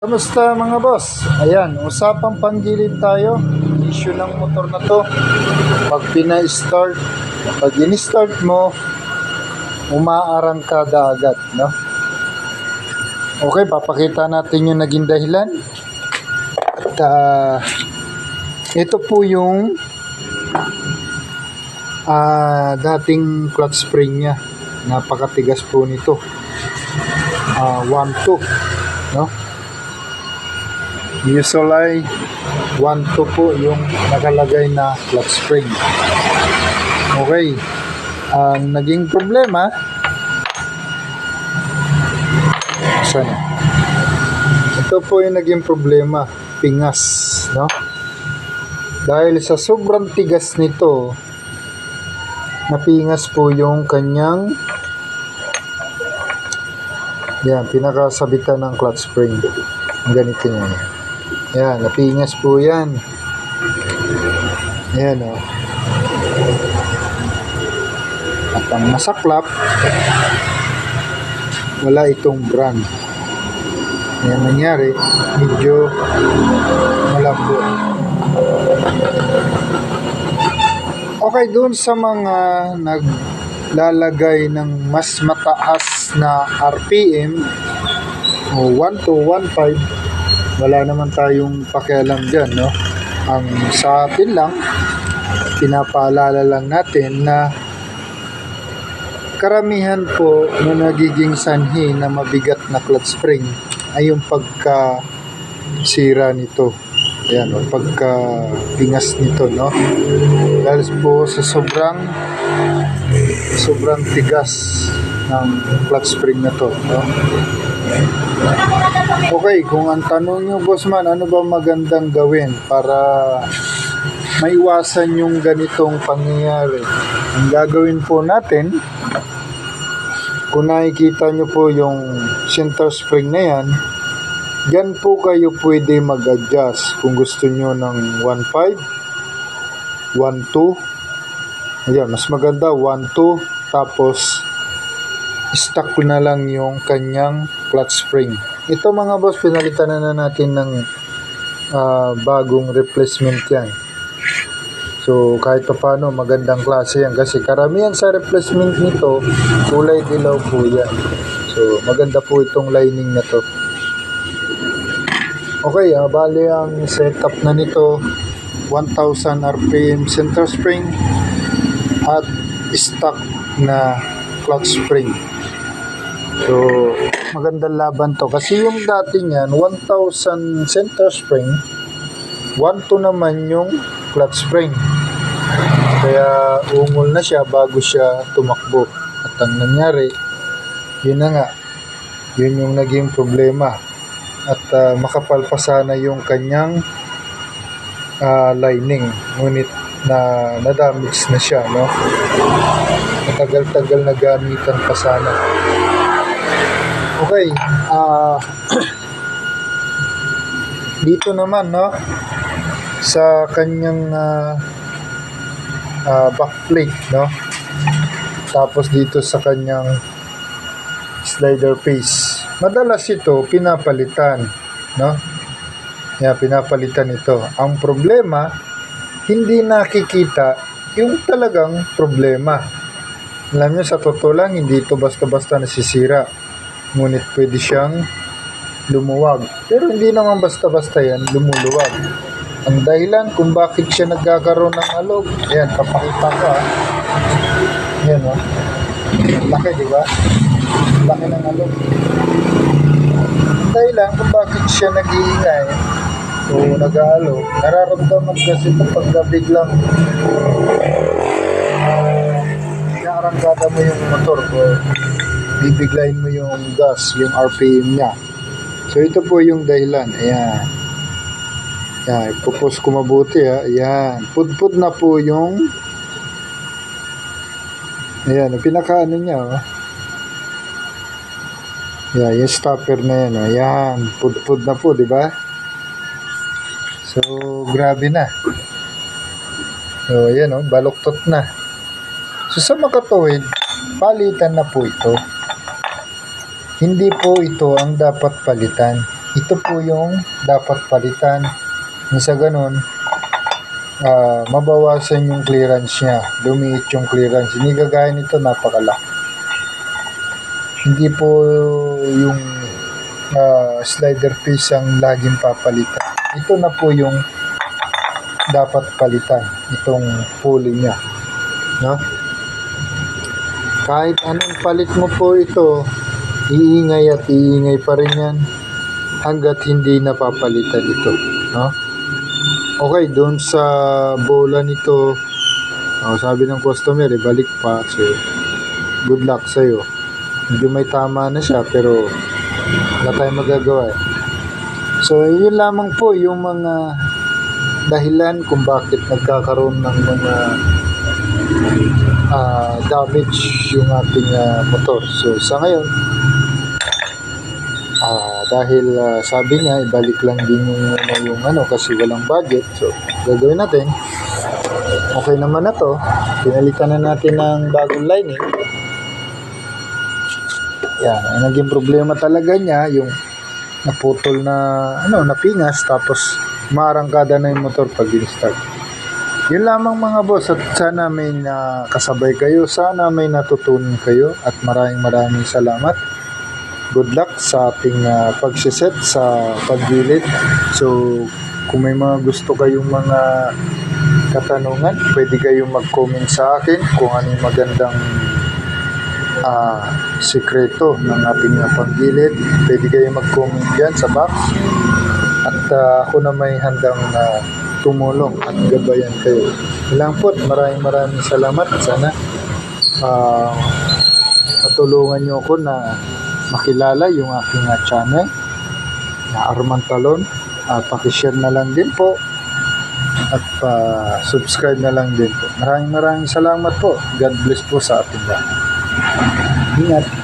Kamusta mga boss? Ayan, usapang panggilid tayo. Issue ng motor na to. Pag pina-start, pag in-start mo, umaarangkada agad, no? Okay, papakita natin yung naging dahilan. At ah, ito po yung ah, dating clutch spring niya. Napakatigas po nito. Ah, 1-2, no? Usually, 1-2 po yung nakalagay na clutch spring. Okay. Ang naging problema, saan? Ito po yung naging problema, pingas, no? Dahil sa sobrang tigas nito, napingas po yung kanyang yan, pinakasabitan ng clutch spring. Ganito niya. Yan, napingas po yan. Ayan o. Oh. At ang masaklap, wala itong brand. Ayan nangyari, medyo malambot. Okay, doon sa mga naglalagay ng mas mataas na RPM o 1 to 1.5 wala naman tayong pakialam dyan, no? Ang sa atin lang, pinapaalala lang natin na karamihan po na nagiging sanhi na mabigat na clutch spring ay yung pagka sira nito. Ayan, o, pagka pingas nito, no? Dahil po sa sobrang sobrang tigas ng clutch spring na to, no? Okay, kung ang tanong nyo, bossman, ano ba magandang gawin para maiwasan yung ganitong pangyayari? Ang gagawin po natin, kung nakikita nyo po yung center spring na yan, Diyan po kayo pwede mag-adjust kung gusto nyo ng 1.5, 1.2. Ayan, mas maganda 1.2 tapos stock na lang yung kanyang clutch spring. Ito mga boss, pinalitan na, na natin ng ah, bagong replacement yan. So kahit pa paano magandang klase yan kasi karamihan sa replacement nito kulay dilaw po yan. So maganda po itong lining na to. Okay, ah, bali ang setup na nito 1000 RPM center spring at stock na clutch spring. So, magandang laban to. Kasi yung dati niyan, 1000 center spring, 1 to naman yung clutch spring. Kaya ungol na siya bago siya tumakbo. At ang nangyari, yun na nga, yun yung naging problema. At ah, makapal pa sana yung kanyang ah, lining. Ngunit na na-damage na siya, no? Matagal-tagal na gamitan pa sana. Okay, ah dito naman, no? Sa kanyang ah, ah, backplate, no? Tapos dito sa kanyang slider face. Madalas ito pinapalitan, no? Yeah, pinapalitan ito. Ang problema, hindi nakikita yung talagang problema. Alam nyo, sa totoo lang, hindi ito basta-basta nasisira. Ngunit pwede siyang lumuwag. Pero hindi naman basta-basta yan, lumuluwag. Ang dahilan kung bakit siya nagkakaroon ng alog, ayan, papakita ko ha. Ayan o. Laki, di ba? Laki ng alog. Ang dahilan kung bakit siya nag-iingay, o nag-aalog, nararamdaman kasi pagka biglang inaarangkada mo yung motor o bibiglayin mo yung gas, yung RPM niya. So ito po yung dahilan. Ayan. Ayan, ipupus ko mabuti ha. Ayan. Pudpud na po yung Ayan, pinaka ano niya oh. Ayan, yung stopper na yan. oh. Ayan, pudpud na po, di ba? So, grabe na. So, ayan oh, baluktot na. So, sa makatuwid, palitan na po ito. Hindi po ito ang dapat palitan. ito po yung dapat palitan. Nang sa ganun, ah, mabawasan yung clearance niya. Lumiit yung clearance. Hindi gagaya nito, napakalaki. Hindi po yung ah, slider piece ang laging papalitan. Ito na po yung dapat palitan. Itong pulley niya. No? Kahit anong palit mo po ito, iingay at iingay pa rin yan hanggat hindi napapalitan ito. No? Okay, doon sa bola nito, oh, sabi ng customer, ibalik pa. So, good luck sa'yo. Medyo may tama na siya, pero wala tayong magagawa eh. So, yun lamang po yung mga dahilan kung bakit nagkakaroon ng mga ah, damage yung ating ah, motor. So, sa ngayon, ah, dahil ah, sabi niya, ibalik lang din yung, ano, yung ano, kasi walang budget. So, gagawin natin. Okay naman na to. Pinalitan na natin ng bagong lining. Yan, ang naging problema talaga niya, yung naputol na, ano, napingas, tapos maarangkada na yung motor pag in-start. Yun lamang mga boss at sana may nakasabay kayo, sana may natutunan kayo at maraming maraming salamat. Good luck sa ating uh, pagsiset sa paggilid. So, kung may mga gusto kayong mga katanungan, pwede kayong mag-comment sa akin kung ano yung magandang ah, sikreto ng ating uh, panggilid. Pwede kayong mag-comment dyan sa box. At ah, ako na may handang ah, tumulong at gabayan kayo. Ilang po, maraming maraming salamat. Sana ah, matulungan nyo ako na makilala yung aking ah, channel na Arman Talon. Uh, pakishare na lang din po at pa-subscribe na lang din po. Maraming maraming salamat po. God bless po sa ating lahat. Ingat.